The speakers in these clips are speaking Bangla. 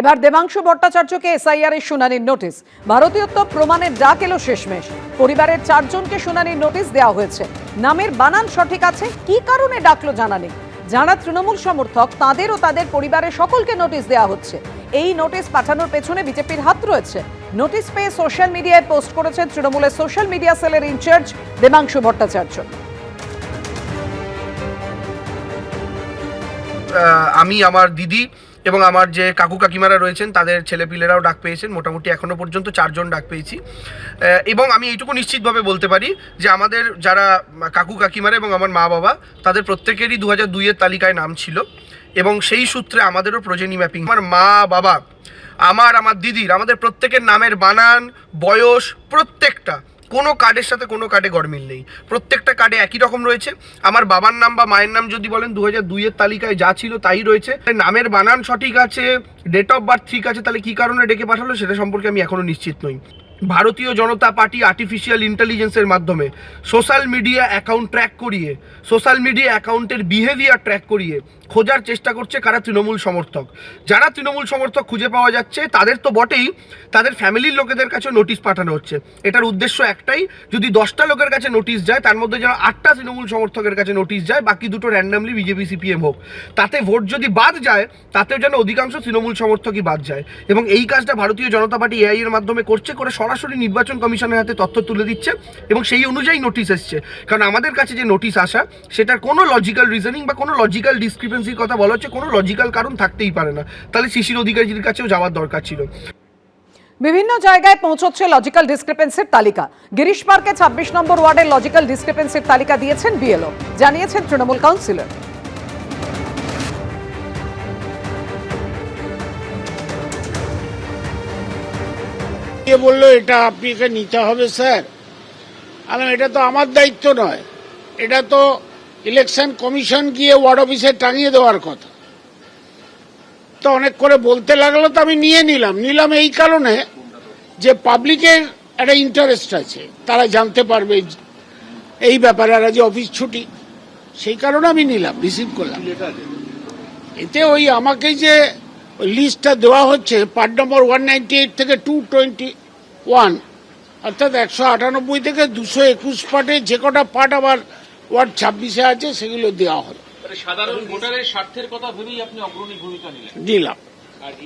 এবার দেবাংশু ভট্টাচার্যকে এসআইআর এর শুনানির নোটিশ। ভারতীয়ত্ব প্রমাণের ডাক এলো শেষমেশ। পরিবারের চারজনকে শুনানির নোটিশ দেওয়া হয়েছে। নামের বানান সঠিক আছে? কি কারণে ডাকলো জানা নেই যারা তৃণমূল সমর্থক, তাদের ও তাদের পরিবারের সকলকে নোটিশ দেওয়া হচ্ছে। এই নোটিশ পাঠানোর পেছনে বিজেপির হাত রয়েছে। নোটিশ পেয়ে সোশ্যাল মিডিয়ায় পোস্ট করেছেন তৃণমূলের সোশ্যাল মিডিয়া সেলের ইনচার্জ দেবাংশু ভট্টাচার্য। আমি আমার দিদি এবং আমার যে কাকু কাকিমারা রয়েছেন, তাদের ছেলেপিলেরাও ডাক পেয়েছেন। মোটামুটি এখনও পর্যন্ত চারজন ডাক পেয়েছি। এবং আমি এইটুকু নিশ্চিতভাবে বলতে পারি যে আমাদের যারা কাকু কাকিমারা এবং আমার মা বাবা, তাদের প্রত্যেকেরই দু হাজার দুইয়ের তালিকায় নাম ছিল। এবং সেই সূত্রে আমাদেরও প্রজেনি ম্যাপিং আমার মা বাবা, আমার আমার দিদির, আমাদের প্রত্যেকের নামের বানান, বয়স প্রত্যেকটা কোনো কার্ডের সাথে কোনো কার্ডে গরমিল নেই। প্রত্যেকটা কার্ডে একই রকম রয়েছে। আমার বাবার নাম বা মায়ের নাম যদি বলেন দু হাজার দুইয়ের তালিকায় যা ছিল তাই রয়েছে। নামের বানান সঠিক আছে ডেট অফ বার্থ ঠিক আছে, তাহলে কী কারণে ডেকে পাঠালো সেটা সম্পর্কে আমি এখনও নিশ্চিত নই। ভারতীয় জনতা পার্টি আর্টিফিশিয়াল ইন্টেলিজেন্সের মাধ্যমে সোশ্যাল মিডিয়া অ্যাকাউন্ট ট্র্যাক করিয়ে সোশ্যাল মিডিয়া অ্যাকাউন্টের বিহেভিয়ার ট্র্যাক করিয়ে খোঁজার চেষ্টা করছে কারা তৃণমূল সমর্থক। যারা তৃণমূল সমর্থক খুঁজে পাওয়া যাচ্ছে, তাদের তো বটেই তাদের ফ্যামিলির লোকেদের কাছে নোটিশ পাঠানো হচ্ছে। এটার উদ্দেশ্য একটাই, যদি দশটা লোকের কাছে নোটিশ যায়, তার মধ্যে যেন আটটা তৃণমূল সমর্থকের কাছে নোটিশ যায়, বাকি দুটো র্যান্ডামলি বিজেপি সিপিএম হোক। তাতে ভোট যদি বাদ যায়, তাতেও যেন অধিকাংশ তৃণমূল সমর্থকই বাদ যায়। এবং এই কাজটা ভারতীয় জনতা পার্টি এআই এর মাধ্যমে করছে, করে সরাসরি নির্বাচন কমিশনের হাতে তথ্য তুলে দিচ্ছে এবং সেই অনুযায়ী নোটিশ এসছে কারণ আমাদের কাছে যে নোটিশ আসা, সেটার কোনো লজিক্যাল রিজনিং বা কোনো লজিক্যাল ডিসক্রিপেন্সির কথা বলা হচ্ছে, কোনো লজিক্যাল কারণ থাকতেই পারে না। তাহলে শিশির অধিকারীর কাছেও যাওয়ার দরকার ছিল। বিভিন্ন জায়গায় পৌঁছচ্ছে লজিক্যাল ডিসক্রিপেন্সির তালিকা। গিরিশ পার্কে ছাব্বিশ নম্বর ওয়ার্ডের লজিক্যাল ডিসক্রিপেন্সির তালিকা দিয়েছেন বিএলও জানিয়েছেন তৃণমূল কাউন্সিলর কে বলল, এটা আপনাকে নিতে হবে, স্যার আমি, এটা তো আমার দায়িত্ব নয়। এটা তো ইলেকশন কমিশন গিয়ে ওয়ার্ড অফিসে টাঙিয়ে দেওয়ার কথা। তো অনেক করে বলতে লাগল, তো আমি নিয়ে নিলাম। নিলাম এই কারণে যে পাবলিকের একটা ইন্টারেস্ট আছে। তারা জানতে পারবে এই ব্যাপারে আর যে অফিস ছুটি। সেই কারণে আমি নিলাম রিসিভ করলাম। এতে ওই আমাকে যে লিস্টটা দেওয়া হচ্ছে part number one ninety eight থেকে টু টোয়েন্টি ওয়ান। অর্থাৎ একশো আটানব্বই থেকে দুশো একুশ পার্টে যে কটা পার্ট আবার ওয়ার্ড ছাব্বিশে আছে সেগুলো দেওয়া হলো। মানে সাধারণ ভোটারের স্বার্থের কথা ভেবেই আপনি অগ্রণী ভূমিকা নিলেন। দিলাম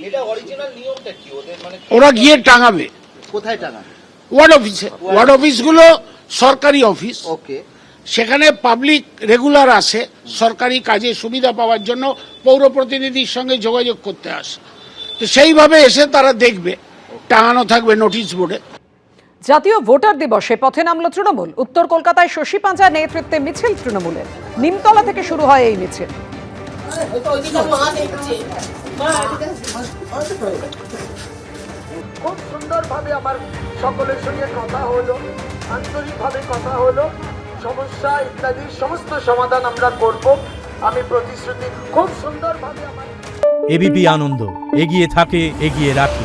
এটা অরিজিনাল নিয়মটা কি? ওদের মানে ওরা গিয়ে টাঙাবে। কোথায় টাঙা ওয়ার্ড অফিসে। ওয়ার্ড অফিসগুলো সরকারি অফিস। ওকে। সেখানে পাবলিক রেগুলার আসে সরকারি কাজে সুবিধা পাওয়ার জন্য পৌর প্রতিনিধির সঙ্গে যোগাযোগ করতে আসে। তো সেইভাবে এসে তারা দেখবে টাঙানো থাকবে নোটিশ বোর্ডে জাতীয় ভোটার দিবসে পথে নামল তৃণমূল। উত্তর কলকাতায় শশী পাঁজা নেতৃত্বে মিছিল তৃণমূলের। নিমতলা থেকে শুরু হয় এই মিছিল। খুব সুন্দরভাবে আমার সকলের সঙ্গে কথা হলো আন্তরিকভাবে কথা হলো। সমস্যা ইত্যাদি সমস্ত সমাধান আমরা করব। আমি প্রতিশ্রুতি খুব সুন্দরভাবে আমার এবিপি আনন্দ। এগিয়ে থাকে এগিয়ে রাখে।